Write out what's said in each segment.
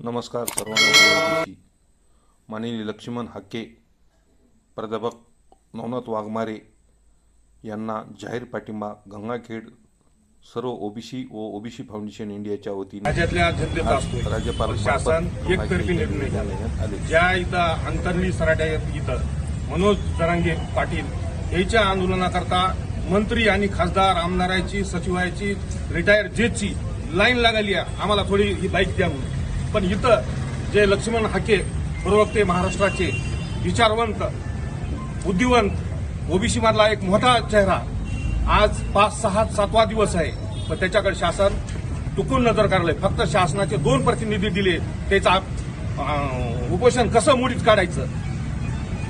नमस्कार सर्वांना माननीय लक्ष्मण हाके प्राध्यापक नवनाथ वाघमारे यांना जाहीर पाठिंबा गंगाखेड सर्व ओबीसी व ओबीसी फाउंडेशन इंडियाच्या वतीने राज्यपाल शासन एकतर्फी निर्णय ज्या इथं अंतर्ली सराट्या इथं मनोज जरांगे पाटील याच्या आंदोलनाकरता मंत्री आणि खासदार आमदाराची सचिवाची रिटायर जेची लाईन लागली आहे. आम्हाला थोडी ही बाईक द्या म्हणून. पण इथं जे लक्ष्मण हाके प्रवक्ते महाराष्ट्राचे विचारवंत बुद्धिवंत ओबीसी मधला एक मोठा चेहरा आज पाच सहा सातवा दिवस आहे. पण त्याच्याकडे शासन टुकून नजर काढलंय. फक्त शासनाचे दोन प्रतिनिधी दिले. त्याचा उपोषण कसं मुडीत काढायचं?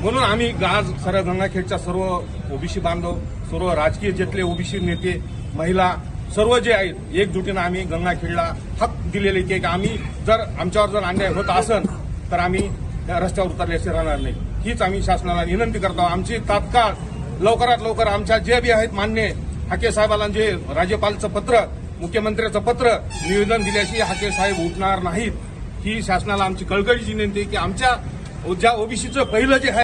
म्हणून आम्ही आज सर गंगाखेडच्या सर्व ओबीसी बांधव सर्व राजकीय जेतले ओबीसी नेते महिला सर्व जे आहेत एकजुटीनं आम्ही गंगाखेडला हक दिलेले की आम्ही. जर आमच्यावर जर अन्याय होत असेल तर आम्ही त्या रस्त्यावर उतरल्याचे राहणार नाही. हीच आम्ही शासनाला विनंती करतो. आमची तात्काळ लवकरात लवकर आमच्या जे बी आहेत मान्य हाके साहेबाला जे राज्यपालचं पत्र मुख्यमंत्र्याचं पत्र निवेदन दिल्याशी हाके साहेब उठणार नाहीत. ही शासनाला आमची कळकळीची विनंती की आमच्या ज्या ओबीसीचं पहिलं जे आहे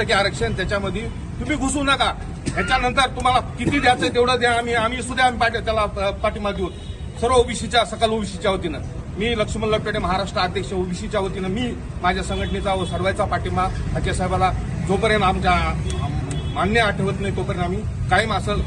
टक्के आरक्षण त्याच्यामध्ये तुम्ही घुसू नका. याच्यानंतर तुम्हाला किती द्यायचं तेवढं द्या. आम्ही आम्ही सुद्धा आम्ही पाठी त्याला पाठिंबा देऊ. सर्व ओबीसीच्या सकल ओबीसीच्या वतीनं. मी लक्ष्मण लपेटे महाराष्ट्र अध्यक्ष ओबीसीच्या वतीनं मी माझ्या संघटनेचा व सर्वांचा पाठिंबा अजय साहेबाला जोपर्यंत आमच्या मान्य आठवत नाही तोपर्यंत आम्ही कायम असं